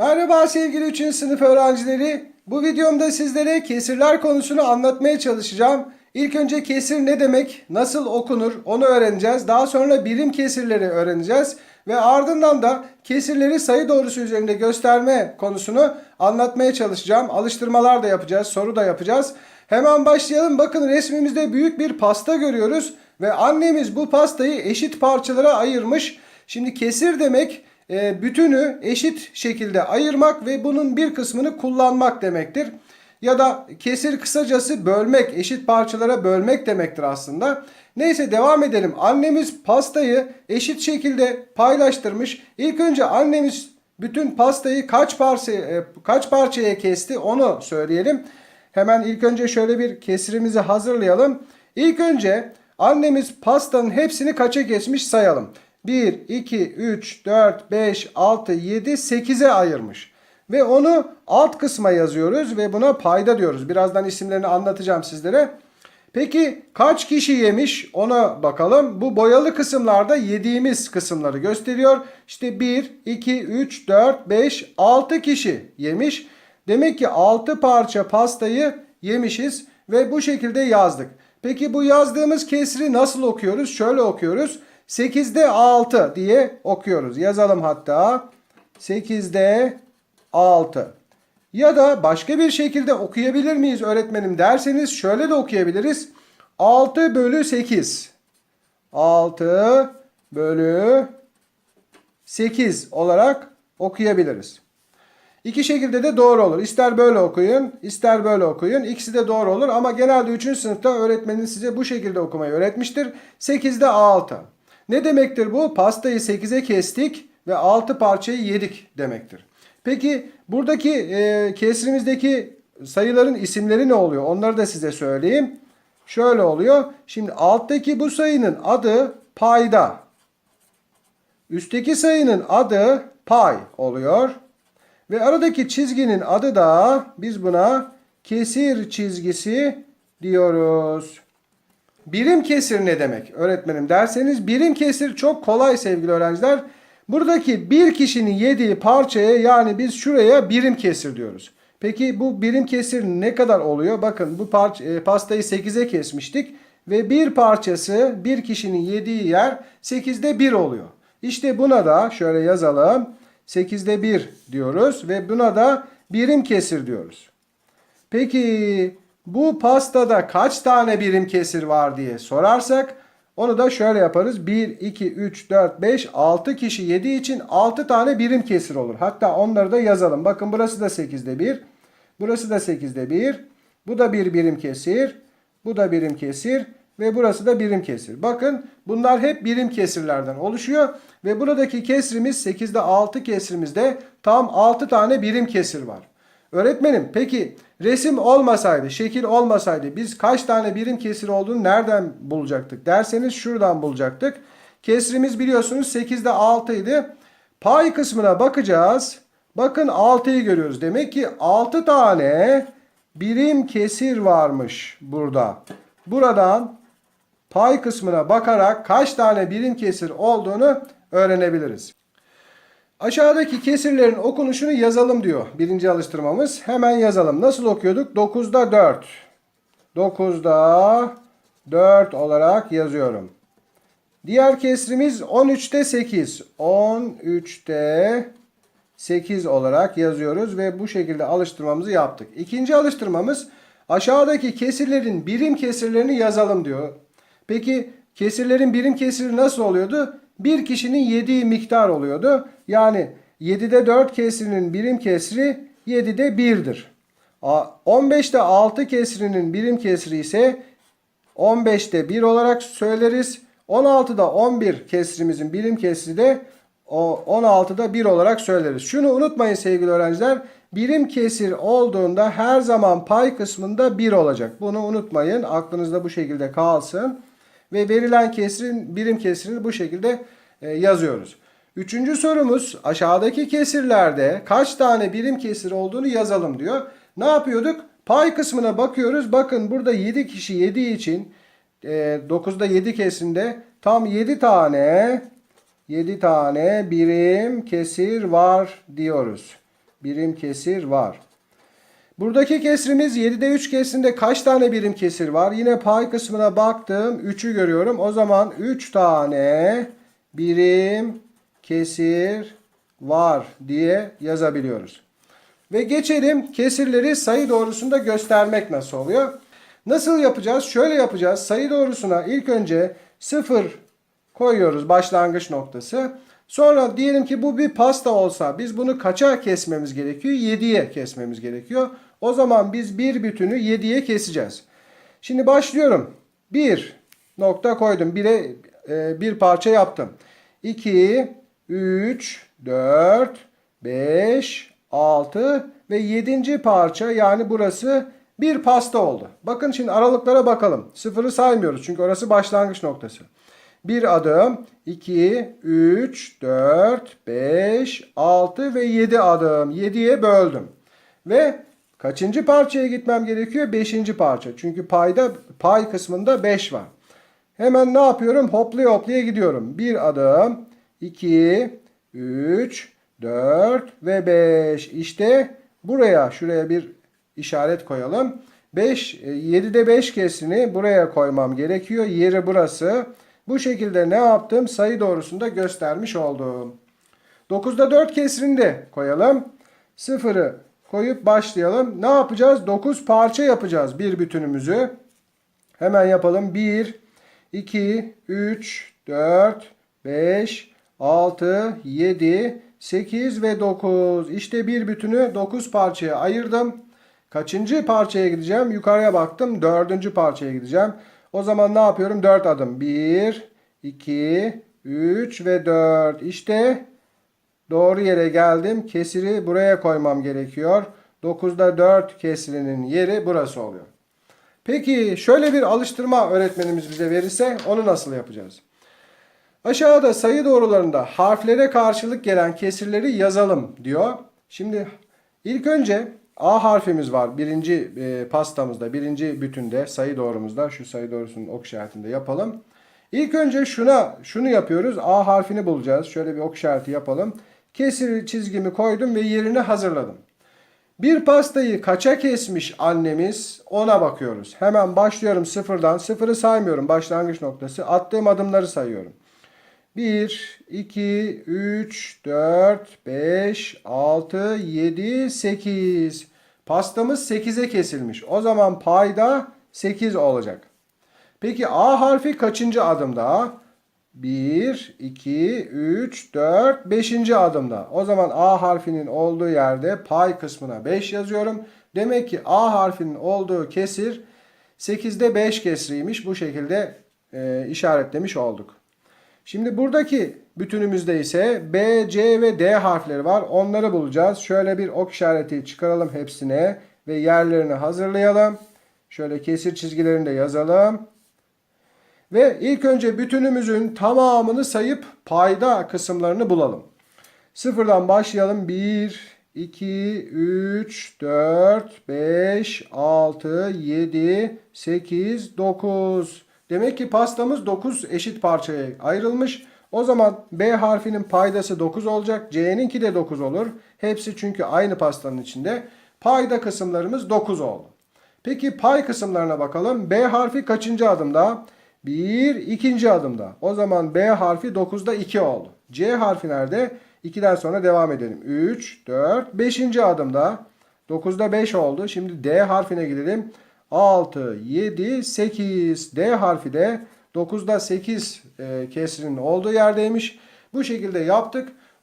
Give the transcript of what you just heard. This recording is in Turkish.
Merhaba sevgili 3. sınıf öğrencileri. Bu videomda sizlere kesirler konusunu anlatmaya çalışacağım. İlk önce kesir ne demek, nasıl okunur onu öğreneceğiz. Daha sonra birim kesirleri öğreneceğiz. Ve ardından da kesirleri sayı doğrusu üzerinde gösterme konusunu anlatmaya çalışacağım. Alıştırmalar da yapacağız, soru da yapacağız. Hemen başlayalım. Bakın resmimizde büyük bir pasta görüyoruz. Ve annemiz bu pastayı eşit parçalara ayırmış. Şimdi kesir demek e, bütünü eşit şekilde ayırmak ve bunun bir kısmını kullanmak demektir. Ya da kesir kısacası bölmek, eşit parçalara bölmek demektir aslında. Neyse devam edelim. Annemiz pastayı eşit şekilde paylaştırmış. İlk önce annemiz bütün pastayı kaç parça e, kaç parçaya kesti onu söyleyelim. Hemen ilk önce şöyle bir kesirimizi hazırlayalım. İlk önce annemiz pastanın hepsini kaça kesmiş sayalım. 1, 2, 3, 4, 5, 6, 7, 8'e ayırmış. Ve onu alt kısma yazıyoruz ve buna payda diyoruz. Birazdan isimlerini anlatacağım sizlere. Peki kaç kişi yemiş ona bakalım. Bu boyalı kısımlarda yediğimiz kısımları gösteriyor. İşte 1, 2, 3, 4, 5, 6 kişi yemiş. Demek ki 6 parça pastayı yemişiz ve bu şekilde yazdık. Peki bu yazdığımız kesri nasıl okuyoruz? Şöyle okuyoruz. 8'de 6 diye okuyoruz. Yazalım hatta. 8'de 6. Ya da başka bir şekilde okuyabilir miyiz öğretmenim derseniz şöyle de okuyabiliriz. 6 bölü 8. 6 bölü 8 olarak okuyabiliriz. İki şekilde de doğru olur. İster böyle okuyun, ister böyle okuyun. İkisi de doğru olur ama genelde 3. sınıfta öğretmenin size bu şekilde okumayı öğretmiştir. 8'de 6. Ne demektir bu? Pastayı 8'e kestik ve 6 parçayı yedik demektir. Peki buradaki e, kesrimizdeki sayıların isimleri ne oluyor? Onları da size söyleyeyim. Şöyle oluyor. Şimdi alttaki bu sayının adı payda. Üstteki sayının adı pay oluyor. Ve aradaki çizginin adı da biz buna kesir çizgisi diyoruz. Birim kesir ne demek öğretmenim derseniz birim kesir çok kolay sevgili öğrenciler. Buradaki bir kişinin yediği parçaya yani biz şuraya birim kesir diyoruz. Peki bu birim kesir ne kadar oluyor? Bakın bu parça, e, pastayı 8'e kesmiştik ve bir parçası bir kişinin yediği yer 8'de 1 oluyor. İşte buna da şöyle yazalım. 8'de 1 diyoruz ve buna da birim kesir diyoruz. Peki bu pastada kaç tane birim kesir var diye sorarsak onu da şöyle yaparız. 1, 2, 3, 4, 5, 6 kişi yediği için 6 tane birim kesir olur. Hatta onları da yazalım. Bakın burası da 8'de 1. Burası da 8'de 1. Bu da bir birim kesir. Bu da birim kesir. Ve burası da birim kesir. Bakın bunlar hep birim kesirlerden oluşuyor. Ve buradaki kesrimiz 8'de 6 kesrimizde tam 6 tane birim kesir var. Öğretmenim peki resim olmasaydı, şekil olmasaydı biz kaç tane birim kesir olduğunu nereden bulacaktık derseniz şuradan bulacaktık. Kesrimiz biliyorsunuz 8'de 6 idi. Pay kısmına bakacağız. Bakın 6'yı görüyoruz. Demek ki 6 tane birim kesir varmış burada. Buradan pay kısmına bakarak kaç tane birim kesir olduğunu öğrenebiliriz. Aşağıdaki kesirlerin okunuşunu yazalım diyor birinci alıştırmamız. Hemen yazalım. Nasıl okuyorduk? 9'da 4. 9'da 4 olarak yazıyorum. Diğer kesrimiz 13'te 8. 13'te 8 olarak yazıyoruz ve bu şekilde alıştırmamızı yaptık. İkinci alıştırmamız aşağıdaki kesirlerin birim kesirlerini yazalım diyor. Peki kesirlerin birim kesiri nasıl oluyordu? Bir kişinin yediği miktar oluyordu. Yani 7'de 4 kesrinin birim kesri 7'de 1'dir. 15'te 6 kesrinin birim kesri ise 15'te 1 olarak söyleriz. 16'da 11 kesrimizin birim kesri de 16'da 1 olarak söyleriz. Şunu unutmayın sevgili öğrenciler. Birim kesir olduğunda her zaman pay kısmında 1 olacak. Bunu unutmayın. Aklınızda bu şekilde kalsın. Ve verilen kesrin birim kesirini bu şekilde e, yazıyoruz. Üçüncü sorumuz aşağıdaki kesirlerde kaç tane birim kesir olduğunu yazalım diyor. Ne yapıyorduk? Pay kısmına bakıyoruz. Bakın burada 7 kişi yediği için e, 9'da 7 kesinde tam 7 tane 7 tane birim kesir var diyoruz. birim kesir var. Buradaki kesrimiz 7'de 3 kesrinde kaç tane birim kesir var? Yine pay kısmına baktım. 3'ü görüyorum. O zaman 3 tane birim kesir var diye yazabiliyoruz. Ve geçelim kesirleri sayı doğrusunda göstermek nasıl oluyor? Nasıl yapacağız? Şöyle yapacağız. Sayı doğrusuna ilk önce 0 koyuyoruz başlangıç noktası. Sonra diyelim ki bu bir pasta olsa biz bunu kaça kesmemiz gerekiyor? 7'ye kesmemiz gerekiyor. O zaman biz bir bütünü 7'ye keseceğiz. Şimdi başlıyorum. 1 nokta koydum. 1'e e, bir parça yaptım. 2 3 4 5 6 ve 7. parça yani burası bir pasta oldu. Bakın şimdi aralıklara bakalım. Sıfırı saymıyoruz çünkü orası başlangıç noktası. Bir adım, 2, 3, 4, 5, 6 ve 7 adım. 7'ye böldüm. Ve kaçıncı parçaya gitmem gerekiyor? 5. parça. Çünkü payda pay kısmında 5 var. Hemen ne yapıyorum? Hoplaya hoplaya gidiyorum. Bir adım, 2, 3, 4 ve 5. İşte buraya şuraya bir işaret koyalım. 5, 7'de 5 kesini buraya koymam gerekiyor. Yeri burası. Bu şekilde ne yaptım? Sayı doğrusunda göstermiş oldum. 9'da 4 kesrini de koyalım. 0'ı koyup başlayalım. Ne yapacağız? 9 parça yapacağız bir bütünümüzü. Hemen yapalım. 1, 2, 3, 4, 5, 6, 7, 8 ve 9. İşte bir bütünü 9 parçaya ayırdım. Kaçıncı parçaya gideceğim? Yukarıya baktım. Dördüncü parçaya gideceğim. O zaman ne yapıyorum? 4 adım. 1, 2, 3 ve 4. İşte doğru yere geldim. Kesiri buraya koymam gerekiyor. 9'da 4 kesirinin yeri burası oluyor. Peki şöyle bir alıştırma öğretmenimiz bize verirse onu nasıl yapacağız? Aşağıda sayı doğrularında harflere karşılık gelen kesirleri yazalım diyor. Şimdi ilk önce A harfimiz var birinci e, pastamızda, birinci bütünde, sayı doğrumuzda. Şu sayı doğrusunun ok işaretinde yapalım. İlk önce şuna şunu yapıyoruz. A harfini bulacağız. Şöyle bir ok işareti yapalım. Kesir çizgimi koydum ve yerini hazırladım. Bir pastayı kaça kesmiş annemiz ona bakıyoruz. Hemen başlıyorum sıfırdan. Sıfırı saymıyorum başlangıç noktası. Attığım adımları sayıyorum. 1, 2, 3, 4, 5, 6, 7, 8. Pastamız 8'e kesilmiş. O zaman payda 8 olacak. Peki A harfi kaçıncı adımda? 1, 2, 3, 4, 5. adımda. O zaman A harfinin olduğu yerde pay kısmına 5 yazıyorum. Demek ki A harfinin olduğu kesir 8'de 5 kesriymiş. Bu şekilde e, işaretlemiş olduk. Şimdi buradaki bütünümüzde ise B, C ve D harfleri var. Onları bulacağız. Şöyle bir ok işareti çıkaralım hepsine ve yerlerini hazırlayalım. Şöyle kesir çizgilerini de yazalım. Ve ilk önce bütünümüzün tamamını sayıp payda kısımlarını bulalım. Sıfırdan başlayalım. 1, 2, 3, 4, 5, 6, 7, 8, 9. Demek ki pastamız 9 eşit parçaya ayrılmış. O zaman B harfinin paydası 9 olacak. C'ninki de 9 olur. Hepsi çünkü aynı pastanın içinde. Payda kısımlarımız 9 oldu. Peki pay kısımlarına bakalım. B harfi kaçıncı adımda? 1, ikinci adımda. O zaman B harfi 9'da 2 oldu. C harfi nerede? 2'den sonra devam edelim. 3, 4, 5. adımda. 9'da 5 oldu. Şimdi D harfine gidelim. 6, 7, 8. D harfi de 9'da 8 e, kesrinin olduğu yerdeymiş. Bu şekilde yaptık.